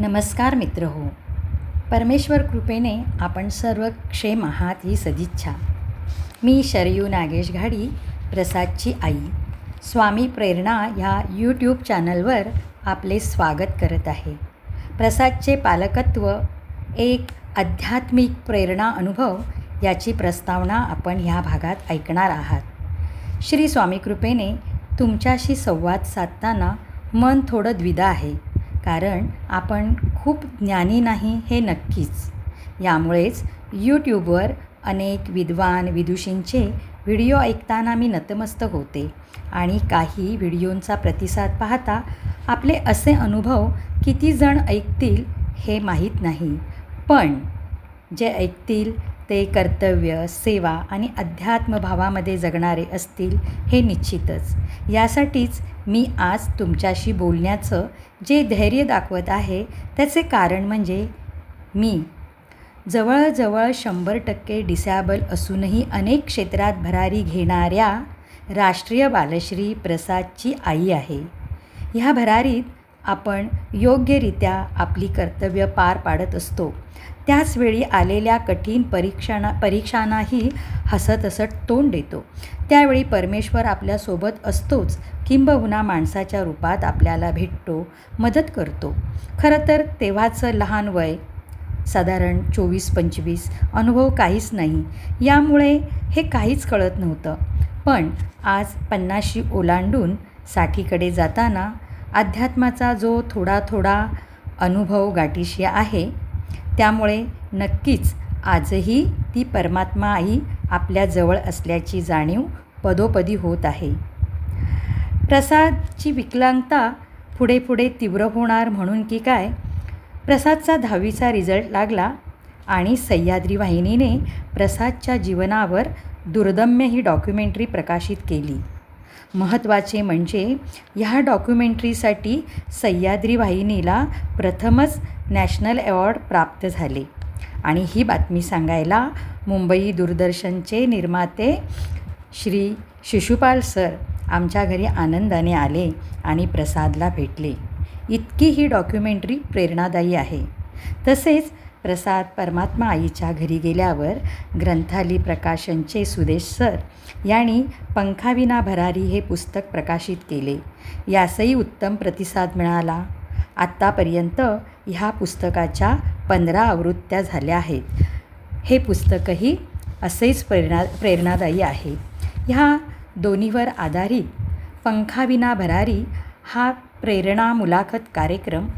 नमस्कार मित्र हो. परमेश्वर कृपेने आपण सर्व क्षेम आहात ही सदिच्छा. मी शरयू नागेश घाडी प्रसादची आई. स्वामी प्रेरणा ह्या यूट्यूब चॅनलवर आपले स्वागत करत आहे. प्रसादचे पालकत्व एक आध्यात्मिक प्रेरणा अनुभव याची प्रस्तावना आपण ह्या भागात ऐकणार आहात. श्री स्वामी कृपेने तुमच्याशी संवाद साधताना मन थोडं द्विधा आहे. कारण आपण खूप ज्ञानी नाही हे नक्कीच. यामुळेच यूट्यूबवर अनेक विद्वान विदुषींचे व्हिडिओ ऐकताना मी नतमस्तक होते आणि काही व्हिडिओंचा प्रतिसाद पाहता आपले असे अनुभव किती जण ऐकतील हे माहीत नाही. पण जे ऐकतील ते कर्तव्य सेवा आणि अध्यात्मभावामध्ये जगणारे असतील हे निश्चितच. यासाठीच मी आज तुमच्याशी बोलण्याचं जे धैर्य दाखवत आहे त्याचे कारण म्हणजे मी. जवळजवळ शंभर टक्के डिसॅबल असूनही अनेक क्षेत्रात भरारी घेणाऱ्या राष्ट्रीय बालश्री प्रसादची आई आहे. ह्या भरारीत आपण योग्यरित्या आपली कर्तव्य पार पाडत असतो. त्याचवेळी आलेल्या कठीण परीक्षाना परीक्षांनाही हसत हसत तोंड देतो. त्यावेळी परमेश्वर आपल्यासोबत असतोच. किंबहुना माणसाच्या रूपात आपल्याला भेटतो मदत करतो. खरं तर तेव्हाचं लहान वय साधारण चोवीस पंचवीस अनुभव काहीच नाही. यामुळे हे काहीच कळत नव्हतं. पण आज पन्नाशी ओलांडून साठीकडे जाताना अध्यात्माचा जो थोडा थोडा अनुभव गाठीशी आहे त्यामुळे नक्कीच आजही ती परमात्मा आई आपल्याजवळ असल्याची जाणीव पदोपदी होत आहे. प्रसादची विकलांगता पुढे पुढे तीव्र होणार म्हणून की काय? प्रसादचा दहावीचा रिझल्ट लागला आणि सह्याद्री वाहिनीने प्रसादच्या जीवनावर दुर्दम्य ही डॉक्युमेंटरी प्रकाशित केली. महत्त्वाचे म्हणजे ह्या डॉक्युमेंटरीसाठी सह्याद्री वाहिनीला प्रथमच नॅशनल अवॉर्ड प्राप्त झाले. आणि ही बातमी सांगायला मुंबई दूरदर्शनचे निर्माते श्री शिशुपाल सर आमच्या घरी आनंदाने आले आणि प्रसादला भेटले. इतकी ही डॉक्युमेंटरी प्रेरणादायी आहे. तसेच प्रसाद परमात्मा आईच्या घरी गेल्यावर ग्रंथाली प्रकाशनचे सुदेश सर यांनी पंखाविना भरारी हे पुस्तक प्रकाशित केले. यासही उत्तम प्रतिसाद मिळाला. आत्तापर्यंत ह्या पुस्तकाच्या पंधरा आवृत्त्या झाल्या आहेत. हे पुस्तकही असेच प्रेरणा प्रेरणादायी आहे. ह्या दोन्हीवर आधारित पंखाविना भरारी हा प्रेरणा मुलाखत कार्यक्रम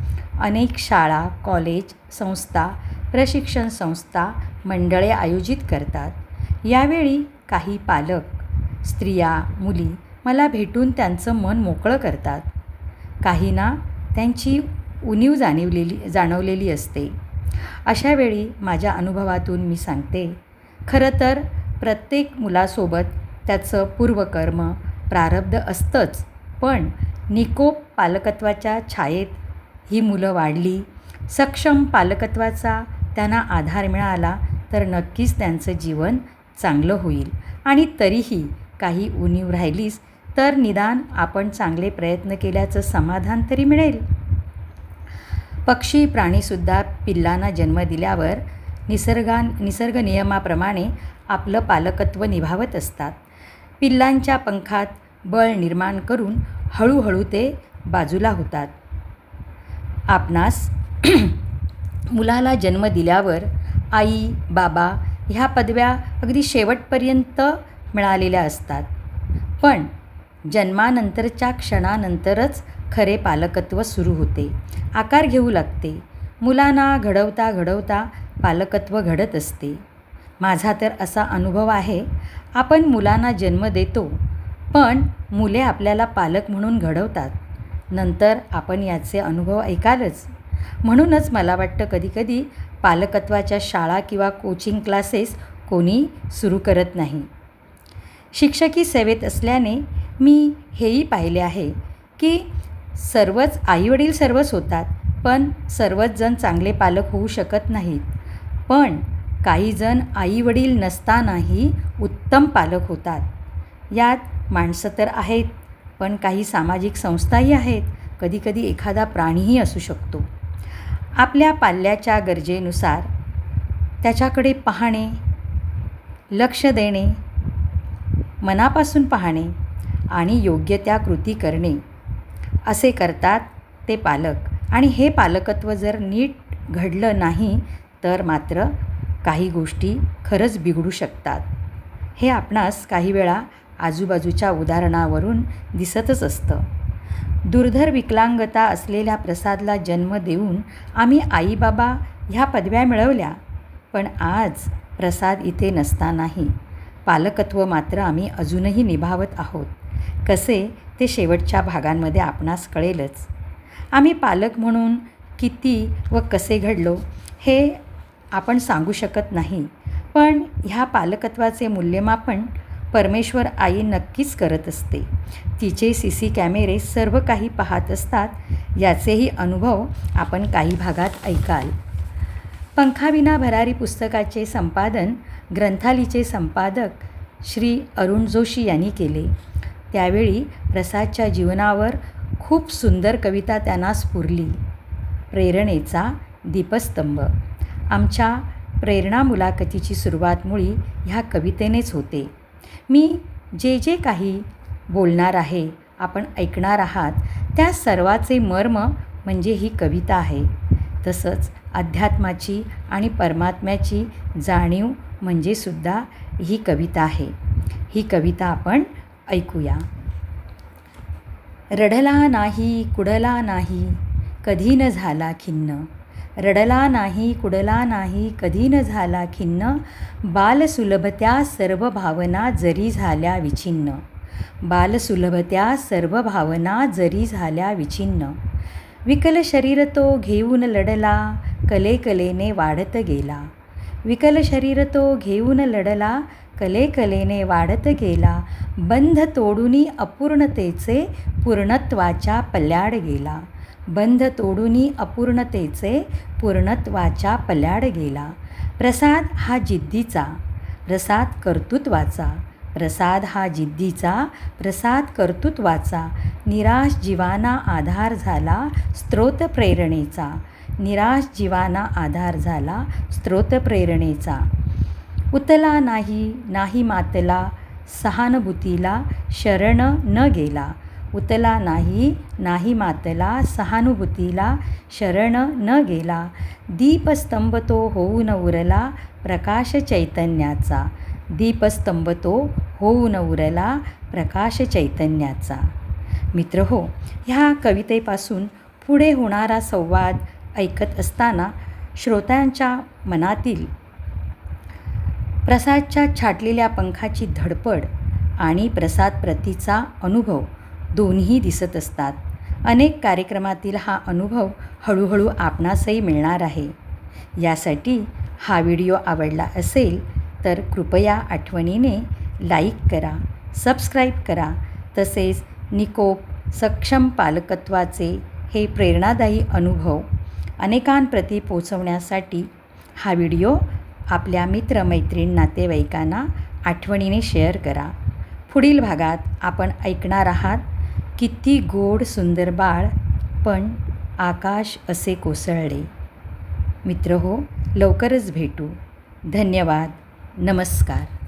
अनेक शाळा कॉलेज संस्था प्रशिक्षण संस्था मंडळे आयोजित करतात. यावेळी काही पालक स्त्रिया मुली मला भेटून त्यांचं मन मोकळं करतात. काहींना त्यांची उणीव जाणीवलेली जाणवलेली असते. अशावेळी माझ्या अनुभवातून मी सांगते खरं तर प्रत्येक मुलासोबत त्याचं पूर्वकर्म प्रारब्ध असतंच पण निकोप पालकत्वाच्या छायेत ही मुलं वाढली सक्षम पालकत्वाचा त्यांना आधार मिळाला तर नक्कीच त्यांचं जीवन चांगलं होईल. आणि तरीही काही उणीव राहिलीच तर निदान आपण चांगले प्रयत्न केल्याचं समाधान तरी मिळेल. पक्षी प्राणीसुद्धा पिल्लांना जन्म दिल्यावर निसर्गा निसर्ग नियमाप्रमाणे आपलं पालकत्व निभावत असतात. पिल्लांच्या पंखात बळ निर्माण करून हळूहळू ते बाजूला होतात. आपणास मुलाला जन्म दिल्यावर आई बाबा ह्या पदव्या अगदी शेवटपर्यंत मिळालेल्या असतात. पण जन्मानंतरच्या क्षणानंतरच खरे पालकत्व सुरू होते. आकार घेऊ लागते. मुलांना घडवता घडवता पालकत्व घडत असते. माझा तर असा अनुभव आहे आपण मुलांना जन्म देतो पण मुले आपल्याला पालक म्हणून घडवतात. नंतर आपण याचे अनुभव ऐकालच. म्हणूनच मला वाटतं कधीकधी पालकत्वाच्या शाळा किंवा कोचिंग क्लासेस कोणी सुरू करत नाही. शिक्षकी सेवेत असल्याने मी हेही पाहिले आहे की सर्वच आईवडील सर्वच होतात पण सर्वच जण चांगले पालक होऊ शकत नाहीत. पण काहीजण आईवडील नसतानाही उत्तम पालक होतात. यात माणसं तर आहेत पण काही सामाजिक संस्थाही आहेत. कधीकधी एखादा प्राणीही असू शकतो. आपल्या पाल्याच्या गरजेनुसार त्याच्याकडे पाहणे लक्ष देणे मनापासून पाहणे आणि योग्य त्या कृती करणे असे करतात ते पालक. आणि हे पालकत्व जर नीट घडलं नाही तर मात्र काही गोष्टी खरंच बिघडू शकतात. हे आपणास काही वेळा आजूबाजूच्या उदाहरणावरून दिसतच असतं. दुर्धर विकलांगता असलेल्या प्रसादला जन्म देऊन आम्ही आईबाबा ह्या पदव्या मिळवल्या. पण आज प्रसाद इथे नसतानाही पालकत्व मात्र आम्ही अजूनही निभावत आहोत. कसे? ते शेवटच्या भागांमध्ये आपणास कळेलच. आम्ही पालक म्हणून किती व कसे घडलो हे आपण सांगू शकत नाही. पण ह्या पालकत्वाचे मूल्यमापन परमेश्वर आई नक्कीच करत असते. तिचे सी सी कॅमेरे सर्व काही पाहत असतात याचेही अनुभव आपण काही भागात ऐकाल. पंखाविना भरारी पुस्तकाचे संपादन ग्रंथालीचे संपादक श्री अरुण जोशी यांनी केले. त्यावेळी प्रसादच्या जीवनावर खूप सुंदर कविता त्यांना स्फुरली. प्रेरणेचा दीपस्तंभ. आमच्या प्रेरणा मुलाखतीची सुरुवात मुळी ह्या कवितेनेच होते. मी जे जे काही बोलणार आहे आपण ऐकणार आहात त्या सर्वाचे मर्म म्हणजे ही कविता आहे. तसंच अध्यात्माची आणि परमात्म्याची जाणीव म्हणजे सुद्धा ही कविता आहे. ही कविता आपण ऐकूया. रडला नाही कुडला नाही कधी न झाला खिन्न. रडला नाही कुडला नाही कधी न झाला खिन्न. बालसुलभत्या सर्व भावना जरी झाल्या विछिन्न बालसुलभत्या सर्व भावना जरी झाल्या विछिन्न विकल शरीर तो घेऊन लढला कले कलेने वाढत गेला. विकल शरीर तो घेऊन लढला कले कलेने वाढत गेला. बंध तोडूनी अपूर्णतेचे पूर्णत्वाच्या पल्याड गेला. बंध तोडूनी अपूर्णतेचे पूर्णत्वाच्या पल्याड गेला. प्रसाद हा जिद्दीचा प्रसाद कर्तृत्वाचा प्रसाद हा जिद्दीचा प्रसाद कर्तृत्वाचा निराश जीवाना आधार झाला स्त्रोत प्रेरणेचा निराश जीवाना आधार झाला स्त्रोत प्रेरणेचा. उतला नाही नाही मातला सहानुभूतीला शरण न गेला उतला नाही नाही मातला सहानुभूतीला शरण न गेला. दीपस्तंभ तो होऊन उरला प्रकाश चैतन्याचा. दीपस्तंभ तो होऊन उरला प्रकाश चैतन्याचा. मित्र हो ह्या कवितेपासून पुढे होणारा संवाद ऐकत असताना श्रोत्यांच्या मनातील प्रसादच्या छाटलेल्या पंखाची धडपड आणि प्रसाद प्रतीचा अनुभव दोन्ही दिसत असतात. अनेक कार्यक्रमातील हा अनुभव हळूहळू आपणासही मिळणार आहे. यासाठी हा व्हिडिओ आवडला असेल तर कृपया आठवणीने लाईक करा सबस्क्राईब करा तसेच निकोप सक्षम पालकत्वाचे हे प्रेरणादायी अनुभव अनेकांप्रती पोचवण्यासाठी हा व्हिडिओ आपल्या मित्रमैत्रीण नातेवाईकांना आठवणीने शेअर करा. पुढील भागात आपण ऐकणार आहात किती गोड सुंदर बाळ पण आकाश असे कोसळले. मित्र हो लवकरच भेटू. धन्यवाद. नमस्कार.